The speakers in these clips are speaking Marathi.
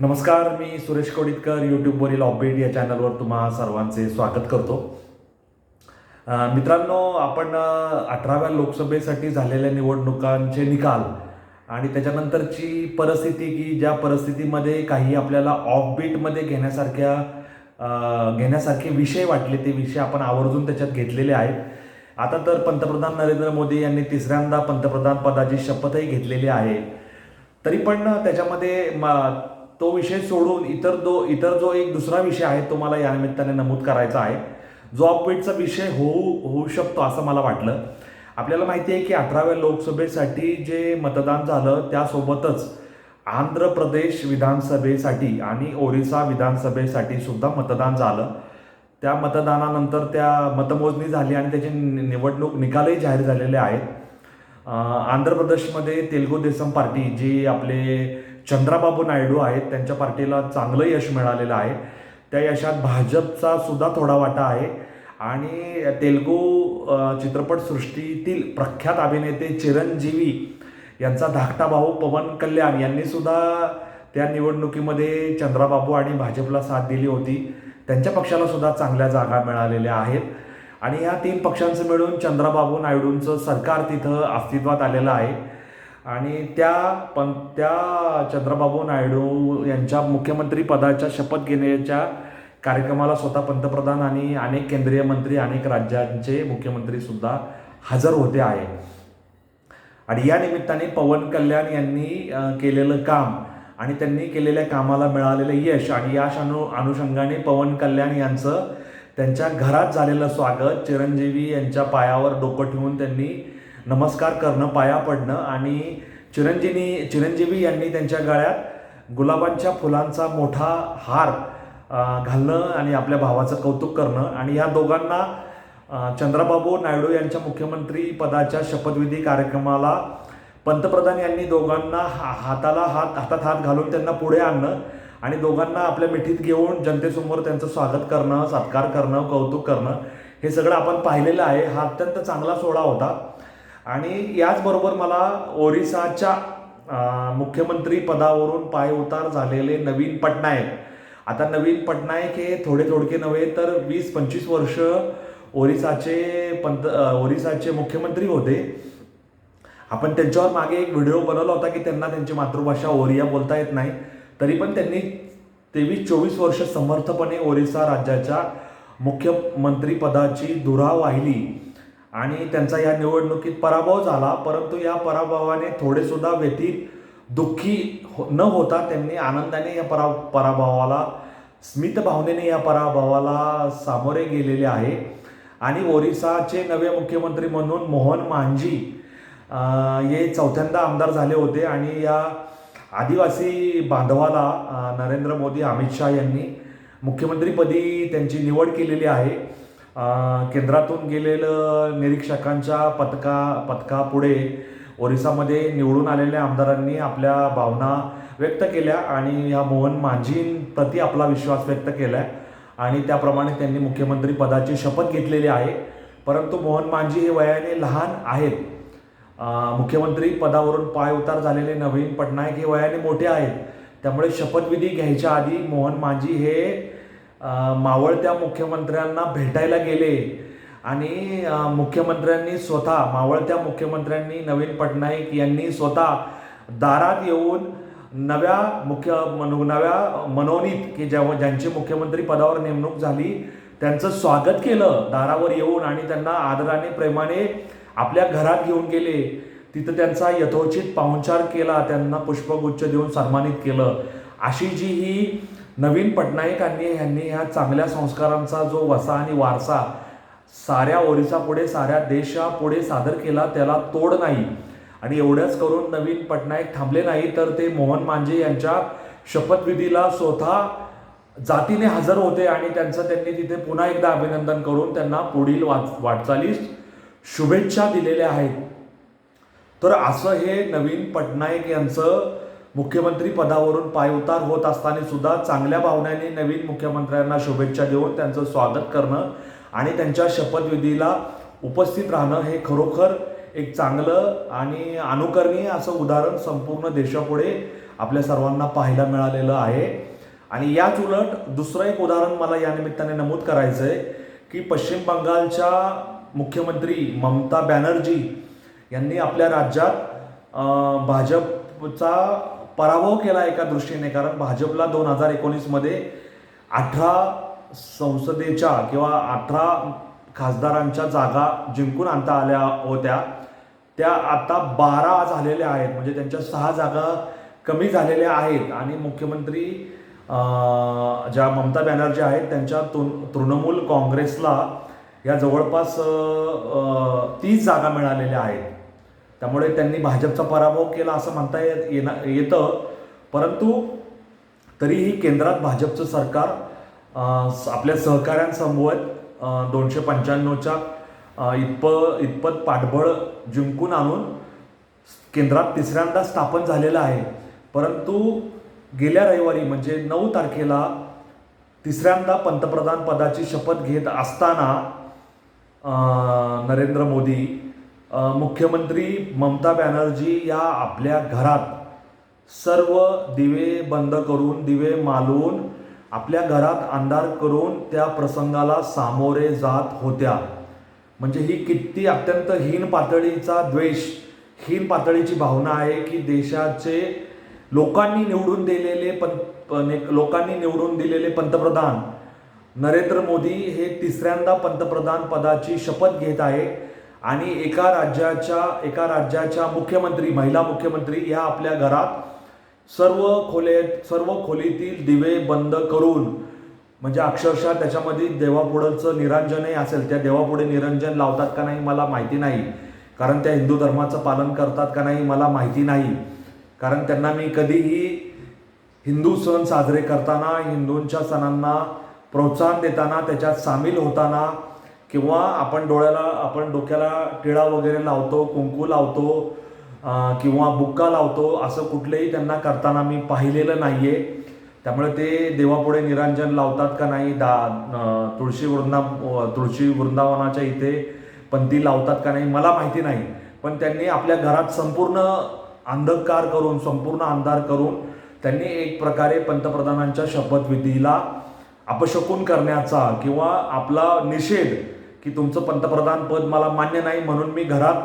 नमस्कार मी सुरेश कोडितकर यूट्यूबवरील ऑपबीट या चॅनलवर तुम्हा सर्वांचे स्वागत करतो. मित्रांनो आपण अठराव्या लोकसभेसाठी झालेल्या निवडणुकांचे निकाल आणि त्याच्यानंतरची परिस्थिती की ज्या परिस्थितीमध्ये काही आपल्याला ऑफबीटमध्ये घेण्यासारख्या घेण्यासारखे विषय वाटले ते विषय आपण आवर्जून त्याच्यात घेतलेले आहेत. आता तर पंतप्रधान नरेंद्र मोदी यांनी तिसऱ्यांदा पंतप्रधान पदाची शपथही घेतलेली आहे. तरी पण त्याच्यामध्ये तो विषय सोडून इतर दो इतर जो एक दुसरा विषय आहे तो मला या निमित्ताने नमूद करायचा आहे. जो अपडेटचा विषय होऊ होऊ शकतो असं मला वाटलं. आपल्याला माहिती आहे की अठराव्या लोकसभेसाठी जे मतदान झालं त्यासोबतच आंध्र प्रदेश विधानसभेसाठी आणि ओरिसा विधानसभेसाठी सुद्धा मतदान झालं. त्या मतदानानंतर त्या मतमोजणी झाली आणि त्याचे नि- निवडणूक निकालही जाहीर झालेले आहेत. आंध्र प्रदेशमध्ये तेलगू देसम पार्टी जी आपले चंद्राबाबू नायडू आहेत त्यांच्या पार्टीला चांगलं यश मिळालेलं आहे. त्या यशात भाजपचा सुद्धा थोडा वाटा आहे. आणि तेलगू चित्रपटसृष्टीतील प्रख्यात अभिनेते चिरंजीवी यांचा धाकटा भाऊ पवन कल्याण यांनी सुद्धा त्या निवडणुकीमध्ये चंद्राबाबू आणि भाजपला साथ दिली होती. त्यांच्या पक्षाला सुद्धा चांगल्या जागा मिळालेल्या आहेत. आणि या तीन पक्षांचं मिळून चंद्राबाबू नायडूंचं सरकार तिथं अस्तित्वात आलेलं आहे. आणि त्या पण त्या चंद्रबाबू नायडू यांच्या मुख्यमंत्री पदाच्या शपथ घेण्याच्या कार्यक्रमाला स्वतः पंतप्रधान आणि अनेक केंद्रीय मंत्री अनेक राज्यांचे मुख्यमंत्रीसुद्धा हजर होते आहे. आणि या निमित्ताने पवन कल्याण यांनी केलेलं काम आणि त्यांनी केलेल्या कामाला मिळालेलं यश आणि या अनु अनुषंगाने पवन कल्याण यांचं त्यांच्या घरात झालेलं स्वागत चिरंजीवी यांच्या पायावर डोकं ठेवून त्यांनी नमस्कार करणं पाया पडणं आणि चिरंजीनी चिरंजीवी यांनी त्यांच्या गळ्यात गुलाबांच्या फुलांचा मोठा हार घालणं आणि आपल्या भावाचं कौतुक करणं आणि या दोघांना चंद्राबाबू चंद्रबाबू नायडू यांच्या मुख्यमंत्री पदाच्या शपथविधी कार्यक्रमाला पंतप्रधान यांनी दोघांना हा- हाताला हात हातात हात घालून त्यांना पुढे आणणं आणि दोघांना आपल्या मिठीत घेऊन जनतेसमोर त्यांचं स्वागत करणं सत्कार करणं कौतुक करणं हे सगळं आपण पाहिलेलं आहे. हा अत्यंत चांगला सोहळा होता. आणि याचबरोबर मला ओरिसाच्या मुख्यमंत्री पदावरून पायउतार झालेले नवीन पटनायक. आता नवीन पटनायक हे थोडे थोडके नव्हे तर वीस पंचवीस वर्ष ओरिसाचे पंत ओरिसाचे मुख्यमंत्री होते. आपण त्यांच्यावर मागे एक व्हिडिओ बनवला होता की त्यांना त्यांची मातृभाषा ओरिया बोलता येत नाही. तरी पण त्यांनी तेवीस चोवीस वर्ष समर्थपणे ओरिसा राज्याच्या मुख्यमंत्रीपदाची धुरा वाहिली. आणि त्यांचा या निवडणुकीत पराभव झाला परंतु या पराभवाने थोडेसुद्धा व्यतीत दुःखी हो- न होता त्यांनी आनंदाने या परा पराभवाला स्मित भावनेने या पराभवाला सामोरे गेलेले आहे. आणि ओरिसाचे नवे मुख्यमंत्री म्हणून मोहन मांझी हे चौथ्यांदा आमदार झाले होते आणि या आदिवासी बांधवाला नरेंद्र मोदी अमित शहा यांनी मुख्यमंत्रीपदी त्यांची निवड केलेली आहे. केंद्रातून गेलेलं निरीक्षकांच्या पथका पथकापुढे ओरिसामध्ये निवडून आलेल्या आमदारांनी आपल्या भावना व्यक्त केल्या आणि ह्या मोहन मांझींप्रती आपला विश्वास व्यक्त केला आणि त्याप्रमाणे त्यांनी मुख्यमंत्री पदाची शपथ घेतलेली आहे. परंतु मोहन मांझी हे वयाने लहान आहेत. मुख्यमंत्री पदावरून पाय उतार झालेले नवीन पटनायक हे वयाने मोठे आहेत. त्यामुळे शपथविधी घ्यायच्या आधी मोहन मांझी हे मावळत्या मुख्यमंत्र्यांना भेटायला गेले. आणि मुख्यमंत्र्यांनी स्वतः मावळत्या मुख्यमंत्र्यांनी नवीन पटनाईक यांनी स्वतः दारात येऊन नव्या मुख्य मनो- नव्या मनोनीत की जेव्हा ज्यांची मुख्यमंत्री पदावर नेमणूक झाली त्यांचं स्वागत केलं दारावर येऊन आणि त्यांना आदराने प्रेमाने आपल्या घरात घेऊन गेले. तिथं त्यांचा यथोचित पाहुणचार केला त्यांना पुष्पगुच्छ देऊन सन्मानित केलं. अशी जी ही नवीन पटनायकांनी ह्यांनी ह्या चांगल्या संस्कारांचा जो वसा आणि वारसा साऱ्या ओरिसापुढे साऱ्या देशापुढे सादर केला त्याला तोड नाही. आणि एवढंच करून नवीन पटनायक थांबले नाही तर ते मोहन मांझे यांच्या शपथविधीला स्वतः जातीने हजर होते आणि त्यांचं त्यांनी तिथे पुन्हा एकदा अभिनंदन करून त्यांना पुढील वाच वाटचालीस शुभेच्छा दिलेल्या आहेत. तर असं हे नवीन पटनायक यांचं मुख्यमंत्री पदावरून पायउतार होत असताना सुद्धा चांगल्या भावनेने नवीन मुख्यमंत्र्यांना शुभेच्छा देऊन त्यांचं स्वागत करणं आणि त्यांच्या शपथविधीला उपस्थित राहणं हे खरोखर एक चांगलं आणि अनुकरणीय असं उदाहरण संपूर्ण देशापुढे आपल्या सर्वांना पाहायला मिळालेलं आहे. आणि याच उलट दुसरं एक उदाहरण मला या निमित्ताने नमूद करायचं आहे की पश्चिम बंगालच्या मुख्यमंत्री ममता बॅनर्जी यांनी आपल्या राज्यात भाजपचा पराभव केला एका दृष्टीने कारण भाजपला दोन हजार एकोणीसमध्ये अठरा संसदेच्या किंवा अठरा खासदारांच्या जागा जिंकून आणता आल्या होत्या. त्या आता बारा झालेल्या आहेत म्हणजे त्यांच्या सहा जागा कमी झालेल्या आहेत. आणि मुख्यमंत्री ज्या ममता बॅनर्जी आहेत त्यांच्या तृणमूल काँग्रेसला या जवळपास तीस जागा मिळालेल्या आहेत. त्यामुळे त्यांनी भाजपचा पराभव केला असं म्हणता येत येणं- येतं. परंतु तरीही केंद्रात भाजपचं सरकार आपल्या सहकाऱ्यांसमवेत दोनशे पंच्याण्णवच्या इतप इतपत पाठबळ जिंकून आणून केंद्रात तिसऱ्यांदा स्थापन झालेलं आहे. परंतु गेल्या रविवारी म्हणजे नऊ तारखेला तिसऱ्यांदा पंतप्रधान पदाची शपथ घेत असताना नरेंद्र मोदी मुख्यमंत्री ममता बॅनर्जी या आपल्या घरात सर्व दिवे बंद करून दिवे मालवून आपल्या घरात अंधार करून त्या प्रसंगाला सामोरे जात होत्या. म्हणजे ही किती अत्यंत हीन पातळीचा द्वेष हीन पातळीची भावना आहे की देशाचे लोकांनी निवडून दिलेले पं पण- लोकांनी निवडून दिलेले पंतप्रधान नरेंद्र मोदी हे तिसऱ्यांदा पंतप्रधान पदाची शपथ घेत आहे. आणि एका राज्याच्या एका राज्याच्या मुख्यमंत्री महिला मुख्यमंत्री या आपल्या घरात सर्व खोले सर्व खोलीतील दिवे बंद करून म्हणजे अक्षरशः त्याच्यामध्ये देवापुढंचं निरंजनही असेल. त्या देवापुढे निरंजन लावतात का नाही मला माहिती नाही. कारण त्या हिंदू धर्माचं पालन करतात का नाही मला माहिती नाही. कारण त्यांना मी कधीही हिंदू सण साजरे करताना हिंदूंच्या सणांना प्रोत्साहन देताना त्याच्यात सामील होताना किंवा आपण डोळ्याला आपण डोक्याला टिळा वगैरे लावतो कुंकू लावतो किंवा बुक्का लावतो असं कुठलंही त्यांना करताना मी पाहिलेलं नाही आहे त्यामुळे ते देवापुढे निरांजन लावतात का नाही दा तुळशी वृंदा तुळशी वृंदावनाच्या इथे पंथी लावतात का नाही मला माहिती नाही. पण त्यांनी आपल्या घरात संपूर्ण अंधकार करून संपूर्ण अंधार करून त्यांनी एक प्रकारे पंतप्रधानांच्या शपथविधीला अपशकून करण्याचा किंवा आपला निषेध की तुमचं पंतप्रधान पद मला मान्य नाही म्हणून मी घरात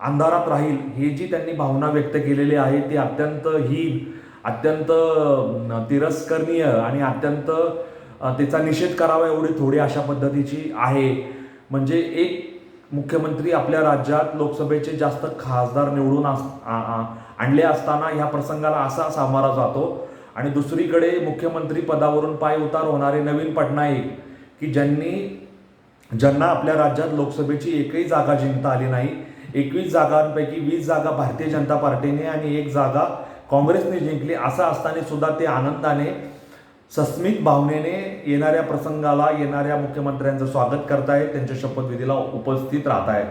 अंधारात राहील ही जी त्यांनी भावना व्यक्त केलेली आहे ती अत्यंत हीन अत्यंत तिरस्करणीय आणि अत्यंत त्याचा निषेध करावा एवढी थोडी अशा पद्धतीची आहे. म्हणजे एक मुख्यमंत्री आपल्या राज्यात लोकसभेचे जास्त खासदार निवडून अस आणले असताना ह्या प्रसंगाला असा सामोरा जातो. आणि दुसरीकडे मुख्यमंत्री पदावरून पाय उतार होणारे नवीन पटनाईक की ज्यांनी ज्यांना आपल्या राज्यात लोकसभेची एकही जागा जिंकता आली नाही एकवीस जागांपैकी वीस जागा भारतीय जनता पार्टीने आणि एक जागा काँग्रेसने जिंकली असं असताना सुद्धा ते आनंदाने सस्मित भावनेने येणाऱ्या प्रसंगाला येणाऱ्या मुख्यमंत्र्यांचं स्वागत करतायत त्यांच्या शपथविधीला उपस्थित राहत आहेत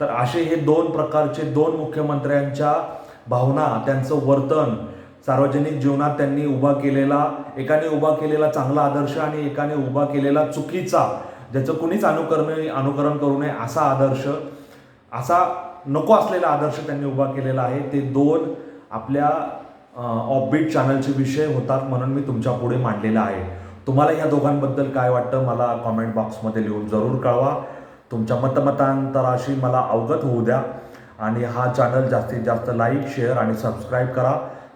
तर असे हे दोन प्रकारचे दोन मुख्यमंत्र्यांच्या भावना त्यांचं वर्तन सार्वजनिक जीवनात त्यांनी उभा केलेला एकाने उभा केलेला चांगला आदर्श आणि एकाने उभा केलेला चुकीचा ज्याचं कुणीच अनुकरण अनुकरण करू नये असा आदर्श असा नको असलेला आदर्श त्यांनी उभा केलेला आहे. ते दोन आपल्या ऑफबीट चॅनलचे विषय होतात म्हणून मी तुमच्यापुढे मांडलेला आहे. तुम्हाला या दोघांबद्दल काय वाटतं मला कॉमेंट बॉक्समध्ये लिहून जरूर कळवा. तुमच्या मतमतांतराशी मला अवगत होऊ द्या. आणि हा चॅनल जास्तीत जास्त लाईक शेअर आणि सबस्क्राईब करा.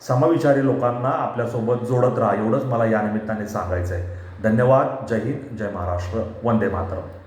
समविचारी लोकांना आपल्यासोबत जोडत राहा. एवढंच मला या निमित्ताने सांगायचं आहे धन्यवाद. जय हिंद. जय महाराष्ट्र. वंदे मातरम.